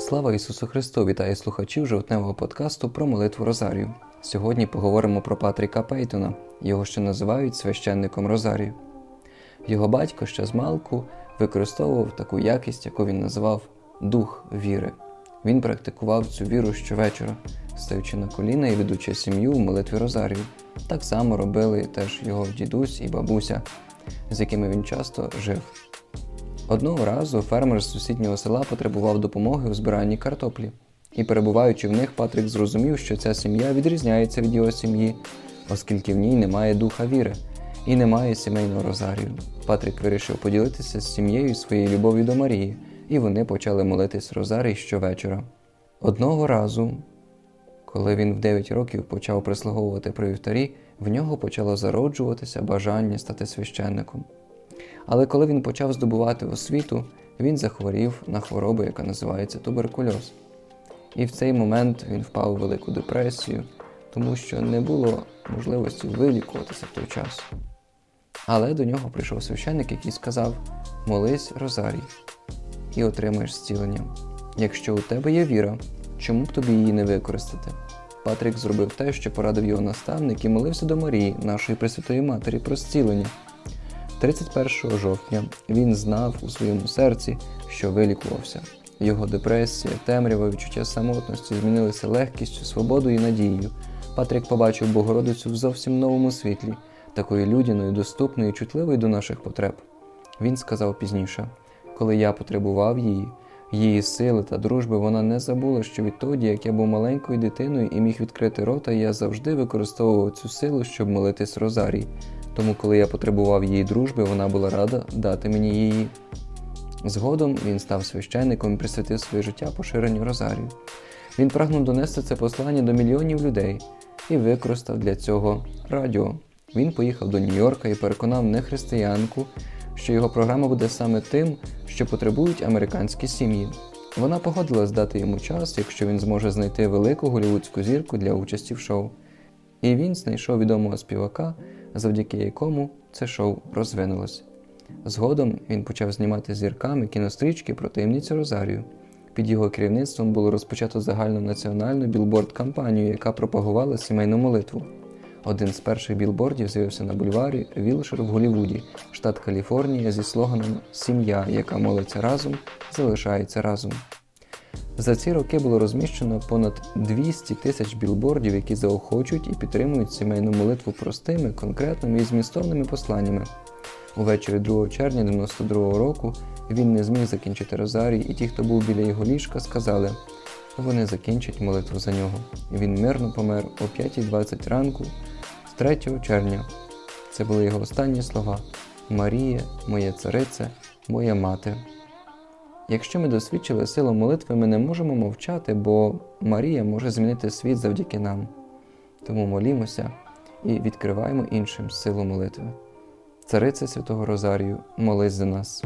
Слава Ісусу Христу! Вітаю слухачів жовтневого подкасту про молитву Розарію. Сьогодні поговоримо про Патріка Пейтона, його ще називають священником Розарію. Його батько ще з малку використовував таку якість, яку він називав дух віри. Він практикував цю віру щовечора, стаючи на коліна і ведучи сім'ю в молитві Розарію. Так само робили теж його дідусь і бабуся, з якими він часто жив. Одного разу фермер з сусіднього села потребував допомоги у збиранні картоплі. І перебуваючи в них, Патрік зрозумів, що ця сім'я відрізняється від його сім'ї, оскільки в ній немає духа віри і немає сімейного розарію. Патрік вирішив поділитися з сім'єю своєю любов'ю до Марії, і вони почали молитись розарій щовечора. Одного разу, коли він в 9 років почав прислуговувати при вівтарі, в нього почало зароджуватися бажання стати священником. Але коли він почав здобувати освіту, він захворів на хворобу, яка називається туберкульоз. І в цей момент він впав у велику депресію, тому що не було можливості вилікуватися в той час. Але до нього прийшов священник, який сказав: Молись Розарій і отримаєш зцілення. Якщо у тебе є віра, чому б тобі її не використати? Патрік зробив те, що порадив його наставник і молився до Марії, нашої Пресвятої Матері, про зцілення. 31 жовтня він знав у своєму серці, що вилікувався. Його депресія, темрява, відчуття самотності змінилися легкістю, свободою і надією. Патрік побачив Богородицю в зовсім новому світлі, такою людяною, доступною і чутливою до наших потреб. Він сказав пізніше, коли я потребував її, її сили та дружби, вона не забула, що відтоді, як я був маленькою дитиною і міг відкрити рота, я завжди використовував цю силу, щоб молитись Розарій. Тому, коли я потребував її дружби, вона була рада дати мені її. Згодом він став священником і присвятив своє життя поширенню Розарію. Він прагнув донести це послання до мільйонів людей і використав для цього радіо. Він поїхав до Нью-Йорка і переконав нехристиянку, що його програма буде саме тим, що потребують американські сім'ї. Вона погодилась дати йому час, якщо він зможе знайти велику голівудську зірку для участі в шоу. І він знайшов відомого співака, завдяки якому це шоу розвинулось. Згодом він почав знімати зірками кінострічки про таємницю Розарію. Під його керівництвом було розпочато загальну національну білборд-кампанію, яка пропагувала сімейну молитву. Один з перших білбордів з'явився на бульварі Вілшер в Голлівуді, штат Каліфорнія, зі слоганом Сім'я, яка молиться разом, залишається разом. За ці роки було розміщено понад 200 тисяч білбордів, які заохочують і підтримують сімейну молитву простими, конкретними і змістовними посланнями. Увечері 2 червня 92 року він не зміг закінчити розарій, і ті, хто був біля його ліжка, сказали, вони закінчать молитву за нього. Він мирно помер о 5.20 ранку з 3 червня. Це були його останні слова: Марія, моя царице, моя мати. Якщо ми досвідчили силу молитви, ми не можемо мовчати, бо Марія може змінити світ завдяки нам. Тому молімося і відкриваємо іншим силу молитви. Царице Святого Розарію, молись за нас.